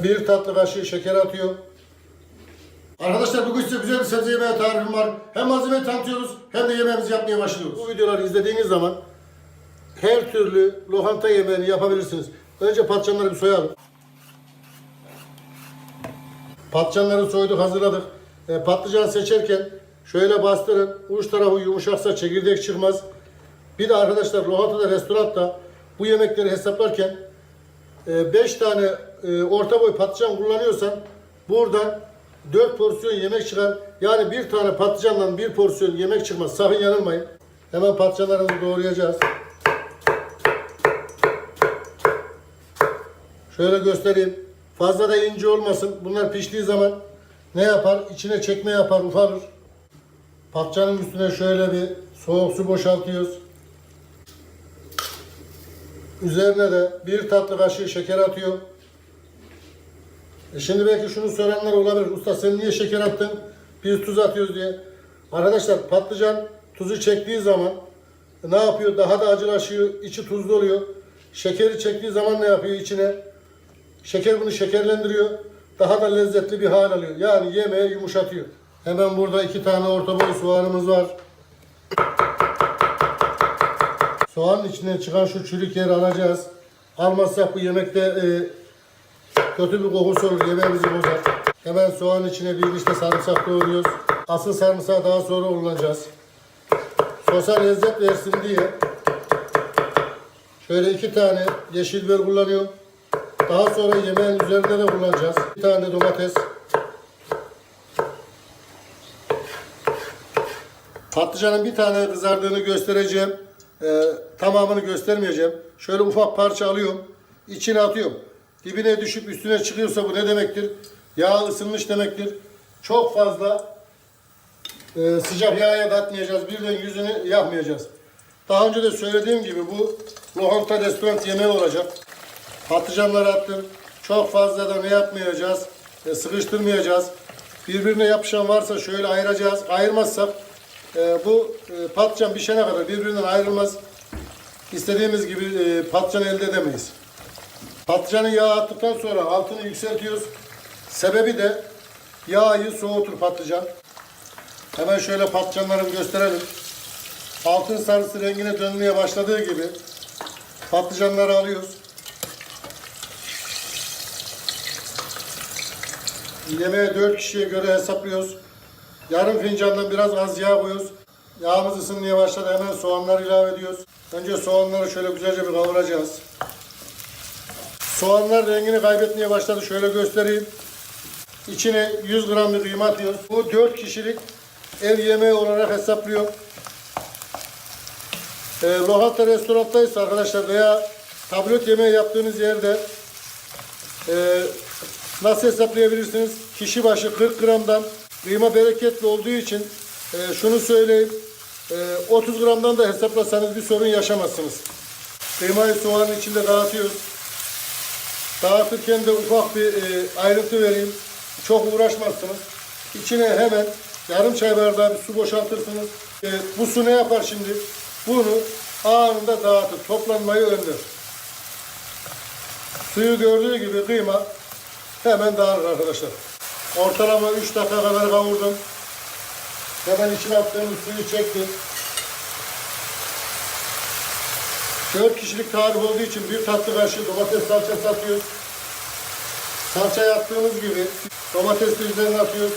Bir tatlı kaşığı şeker atıyor. Arkadaşlar bugün size güzel bir sebze yemeği tarifim var. Hem malzemeyi tanıtıyoruz hem de yemeğimizi yapmaya başlıyoruz. Bu videoları izlediğiniz zaman her türlü lokanta yemeğini yapabilirsiniz. Önce patlıcanları bir soyalım. Patlıcanları soyduk, hazırladık. E, patlıcan seçerken şöyle bastırın. Uç tarafı yumuşaksa çekirdek çıkmaz. Bir de arkadaşlar lokantada, restoranda bu yemekleri hesaplarken 5 tane e, orta boy patlıcan kullanıyorsan buradan 4 porsiyon yemek çıkar. Yani bir tane patlıcandan bir porsiyon yemek çıkmaz. Sakın yanılmayın. Hemen patlıcanlarımızı doğrayacağız. Şöyle göstereyim. Fazla da ince olmasın. Bunlar piştiği zaman ne yapar? İçine çekme yapar, ufalır. Patlıcanın üstüne şöyle bir soğuk su boşaltıyoruz. Üzerine de bir tatlı kaşığı şeker atıyor. E şimdi belki şunu soranlar olabilir. Usta sen niye şeker attın? Biz tuz atıyoruz diye. Arkadaşlar patlıcan tuzu çektiği zaman ne yapıyor? Daha da acılaşıyor. içi tuzlu oluyor. Şekeri çektiği zaman ne yapıyor içine? Şeker bunu şekerlendiriyor. Daha da lezzetli bir hal alıyor. Yani yemeği yumuşatıyor. Hemen burada iki tane orta boy soğanımız var. Soğanın içinden çıkan şu çürük yeri alacağız. Almazsak bu yemekte e, kötü bir kokusu olur. Yemeğimizi bozar. Hemen soğanın içine bir işte sarımsak doğruyoruz. Asıl sarımsağı daha sonra kullanacağız. Sosa lezzet versin diye şöyle iki tane yeşil biber kullanıyorum. Daha sonra yemeğin üzerinde de kullanacağız. Bir tane de domates. Patlıcanın bir tane kızardığını göstereceğim. Ee, tamamını göstermeyeceğim. Şöyle ufak parça alıyorum. içine atıyorum. Dibine düşüp üstüne çıkıyorsa bu ne demektir? Yağ ısınmış demektir. Çok fazla e, sıcak yağa da atmayacağız. Birden yüzünü yapmayacağız. Daha önce de söylediğim gibi bu lokanta restoran yemeği olacak. Patlıcanları attım. Çok fazla da ne yapmayacağız? E, sıkıştırmayacağız. Birbirine yapışan varsa şöyle ayıracağız. Ayırmazsak e, bu e, patlıcan pişene kadar birbirinden ayrılmaz. İstediğimiz gibi e, patlıcan elde edemeyiz. Patlıcanı yağa attıktan sonra altını yükseltiyoruz. Sebebi de yağı soğutur patlıcan. Hemen şöyle patlıcanları bir gösterelim. Altın sarısı rengine dönmeye başladığı gibi patlıcanları alıyoruz. Yemeğe 4 kişiye göre hesaplıyoruz. Yarım fincandan biraz az yağ koyuyoruz. Yağımız ısınmaya başladı. Hemen soğanları ilave ediyoruz. Önce soğanları şöyle güzelce bir kavuracağız. Soğanlar rengini kaybetmeye başladı. Şöyle göstereyim. İçine 100 gram bir kıyma atıyoruz. Bu 4 kişilik ev yemeği olarak hesaplıyor. E, lokanta restoranttaysa arkadaşlar veya tablet yemeği yaptığınız yerde e, nasıl hesaplayabilirsiniz? Kişi başı 40 gramdan kıyma bereketli olduğu için e, şunu söyleyeyim. E, 30 gramdan da hesaplasanız bir sorun yaşamazsınız. Kıymayı soğanın içinde dağıtıyoruz. Dağıtırken de ufak bir e, ayrıntı vereyim. Çok uğraşmazsınız. İçine hemen yarım çay bardağı bir su boşaltırsınız. E, bu su ne yapar şimdi? Bunu anında dağıtır. Toplanmayı önler. Suyu gördüğü gibi kıyma hemen dağılır arkadaşlar. Ortalama 3 dakika kadar kavurdum. Hemen içine attığımız suyu çektim. 4 kişilik tarif olduğu için bir tatlı kaşığı domates salçası atıyoruz. Salça yaptığımız gibi domatesi üzerine atıyoruz.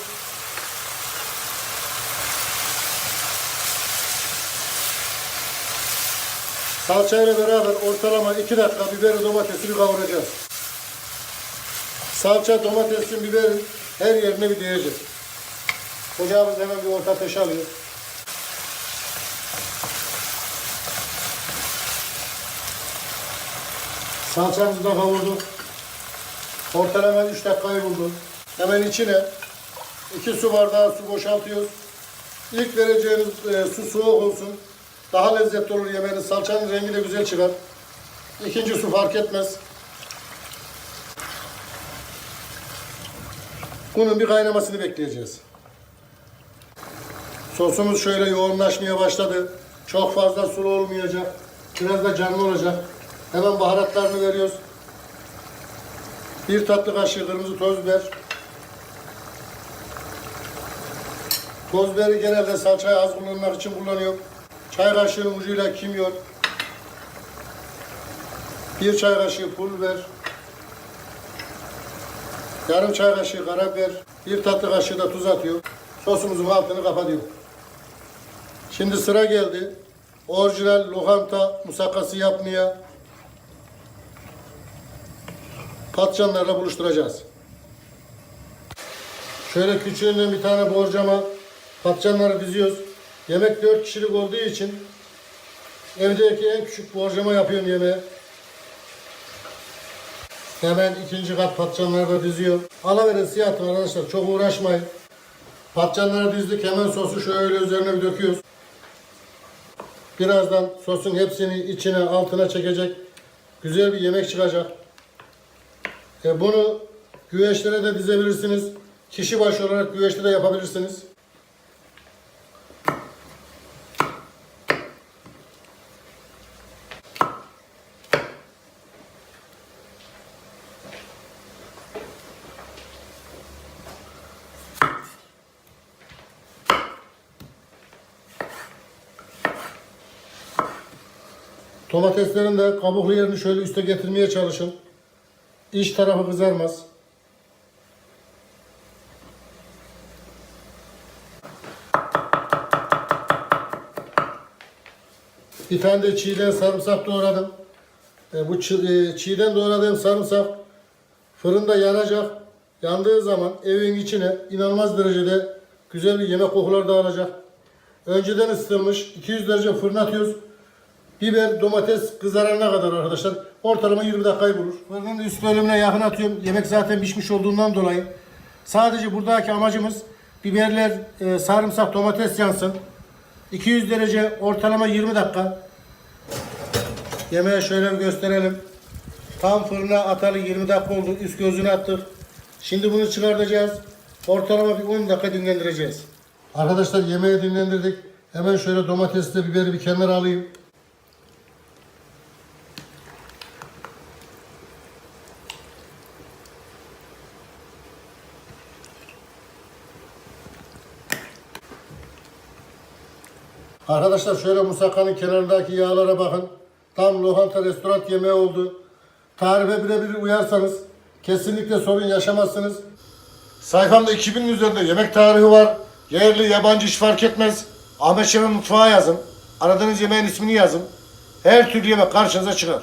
Salçayla beraber ortalama 2 dakika biberi domatesi bir kavuracağız. Salça, domatesin, biberin her yerine bir değecek. Ocağımız hemen bir orta ateşe alıyor. Salçamızı da kavurduk. Ortalama 3 dakikayı buldu. Hemen içine 2 su bardağı su boşaltıyoruz. İlk vereceğiniz e, su soğuk olsun. Daha lezzetli olur yemeğiniz. Salçanın rengi de güzel çıkar. İkinci su fark etmez. Bunun bir kaynamasını bekleyeceğiz. Sosumuz şöyle yoğunlaşmaya başladı. Çok fazla sulu olmayacak. Biraz da canlı olacak. Hemen baharatlarını veriyoruz. Bir tatlı kaşığı kırmızı toz biber. Toz biberi genelde salçayı az kullanmak için kullanıyorum. Çay kaşığının ucuyla kimyon. Bir çay kaşığı pul biber. Yarım çay kaşığı karabiber. Bir tatlı kaşığı da tuz atıyor. Sosumuzun altını kapatıyorum. Şimdi sıra geldi. Orijinal lokanta musakkası yapmaya. Patlıcanlarla buluşturacağız. Şöyle küçüğünden bir tane borcama patlıcanları diziyoruz. Yemek 4 kişilik olduğu için evdeki en küçük borcama yapıyorum yemeği. Hemen ikinci kat patlıcanları da diziyor. Alaverin siyah arkadaşlar çok uğraşmayın. Patlıcanları dizdik hemen sosu şöyle üzerine bir döküyoruz. Birazdan sosun hepsini içine altına çekecek güzel bir yemek çıkacak. E bunu güveçlere de dizebilirsiniz. Kişi başı olarak güveçte de yapabilirsiniz. Domateslerin de kabuklu yerini şöyle üste getirmeye çalışın. İç tarafı kızarmaz. Bir tane de çiğden sarımsak doğradım. E, bu e, çiğden doğradığım sarımsak fırında yanacak. Yandığı zaman evin içine inanılmaz derecede güzel bir yemek kokuları dağılacak. Önceden ısıtılmış 200 derece fırına atıyoruz. Biber, domates kızarana kadar arkadaşlar. Ortalama 20 dakikayı bulur. Fırının üst bölümüne yakın atıyorum. Yemek zaten pişmiş olduğundan dolayı. Sadece buradaki amacımız biberler, e, sarımsak, domates yansın. 200 derece ortalama 20 dakika. Yemeği şöyle bir gösterelim. Tam fırına atalı 20 dakika oldu. Üst gözünü attık. Şimdi bunu çıkartacağız. Ortalama bir 10 dakika dinlendireceğiz. Arkadaşlar yemeği dinlendirdik. Hemen şöyle domatesle biberi bir kenara alayım. Arkadaşlar şöyle musakkanın kenarındaki yağlara bakın. Tam lokanta restoran yemeği oldu. Tarife birebir uyarsanız kesinlikle sorun yaşamazsınız. Sayfamda 2000'in üzerinde yemek tarihi var. Yerli, yabancı hiç fark etmez. Ahmet Şef'in mutfağı yazın. Aradığınız yemeğin ismini yazın. Her türlü yemek karşınıza çıkar.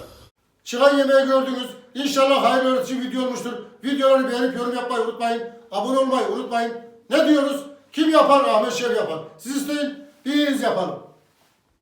Çıkan yemeği gördünüz. İnşallah hayırlı öğretici video olmuştur. Videoları beğenip yorum yapmayı unutmayın. Abone olmayı unutmayın. Ne diyoruz? Kim yapar? Ahmet Şef yapar. Siz isteyin, biz yapalım.